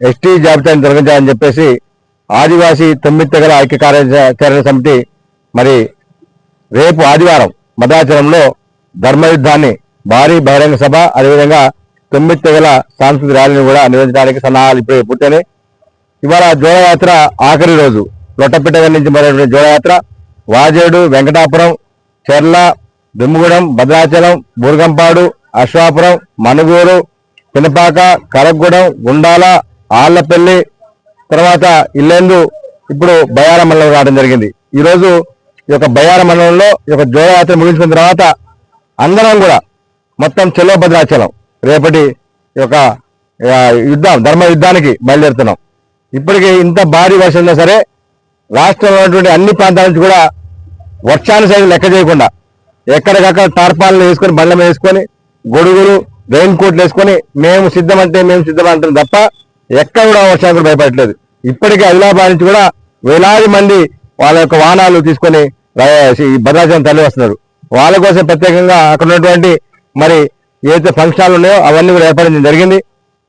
ST జాబితాను తొలగించాలని చెప్పేసి ఆదివాసీ తొమ్మిది తెగల ఐక్య కార్యాచరణ సమితి మరి రేపు ఆదివారం భద్రాచలంలో ధర్మయుద్ధాన్ని భారీ బహిరంగ సభ అదేవిధంగా తొమ్మిది తెగల సాంస్కృతిక ర్యాలీని కూడా నిర్వహించడానికి సన్నాహాలు ఇప్పుడే పూర్తయినాయి. ఇవాళ జోడయాత్ర ఆఖరి రోజు లొట్టపిట్ట నుంచి మొదలైన జోడయాత్ర వాజేడు వెంకటాపురం చెర్ల దుమ్ముగూడెం భద్రాచలం బూర్గంపాడు అశ్వాపురం మనుగూరు పినపాక కరగూడెం గుండాల ఆళ్ళపల్లి తర్వాత ఇల్లెందు ఇప్పుడు బయార మండలం రావడం జరిగింది. ఈరోజు ఈ యొక్క బయార మండలంలో ఈ యొక్క జోడయాత్ర ముగించుకున్న తర్వాత అందరం కూడా మొత్తం చెల్లో భద్రాచలం రేపటి ఈ యొక్క యుద్ధం ధర్మ యుద్ధానికి బయలుదేరుతున్నాం. ఇప్పటికీ ఇంత భారీ వర్షం సరే రాష్ట్రంలో ఉన్నటువంటి అన్ని ప్రాంతాల నుంచి కూడా వర్షాన్ని సైతం లెక్క చేయకుండా ఎక్కడికక్కడ తార్పాలను వేసుకొని బండ్ల వేసుకొని గొడుగులు రెయిన్ కోట్లు వేసుకొని మేము సిద్ధమంటే మేము సిద్ధమంటాం తప్ప ఎక్కడ కూడా వర్షానికి కూడా భయపడట్లేదు. ఇప్పటికే ఆదిలాబాద్ నుంచి కూడా వేలాది మంది వాళ్ళ యొక్క వాహనాలు తీసుకొని భద్రాచలం తరలి వస్తున్నారు. వాళ్ళ కోసం ప్రత్యేకంగా అక్కడ ఉన్నటువంటి మరి ఏదైతే ఫంక్షన్లు ఉన్నాయో అవన్నీ కూడా ఏర్పడడం జరిగింది.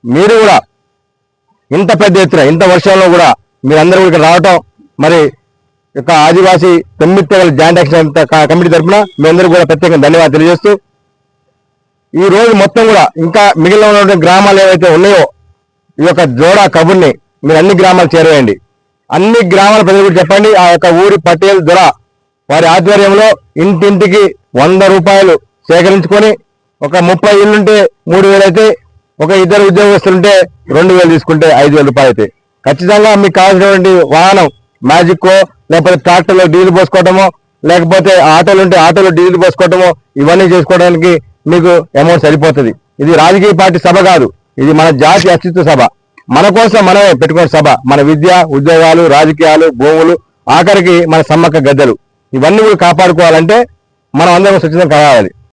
మీరు కూడా ఇంత పెద్ద ఎత్తున ఇంత వర్షంలో కూడా మీరందరూ ఇక్కడ రావటం మరి యొక్క ఆదివాసీ తొమ్మిది తెగల జాయింట్ యాక్షన్ కమిటీ తరఫున మీ అందరూ కూడా ప్రత్యేకంగా ధన్యవాదాలు తెలియజేస్తూ ఈ రోజు మొత్తం కూడా ఇంకా మిగిలిన ఉన్నటువంటి గ్రామాలు ఏవైతే ఉన్నాయో ఈ యొక్క జోడా కబుర్ని మీరు అన్ని గ్రామాలు చేరవేయండి. అన్ని గ్రామాల ప్రజలు చెప్పండి ఆ యొక్క ఊరి పటేల్ దొర వారి ఆధ్వర్యంలో ఇంటింటికి వంద రూపాయలు సేకరించుకొని ఒక ముప్పై ఇల్లుంటే మూడు వేలు అయితే ఒక ఇద్దరు ఉద్యోగస్తులుంటే రెండు వేలు తీసుకుంటే ఐదు వేల రూపాయలు అయితే. ఖచ్చితంగా మీకు కావాల్సినటువంటి వాహనం మ్యాజిక్కో లేకపోతే ట్రాక్టర్లో డీజిల్ పోసుకోవటమో లేకపోతే ఆటోలు ఉంటే ఆటోలో డీజిల్ పోసుకోవటమో ఇవన్నీ చేసుకోవడానికి మీకు అమౌంట్ సరిపోతుంది. ఇది రాజకీయ పార్టీ సభ కాదు. ఇది మన జాతి అస్తిత్వ సభ. మన కోసం మనమే పెట్టుకునే సభ. మన విద్య ఉద్యోగాలు రాజకీయాలు భూములు ఆఖరికి మన సమ్మక్క గద్దెలు. ఇవన్నీ కూడా కాపాడుకోవాలంటే మనం అందరం స్వచ్ఛంగా కావాలి.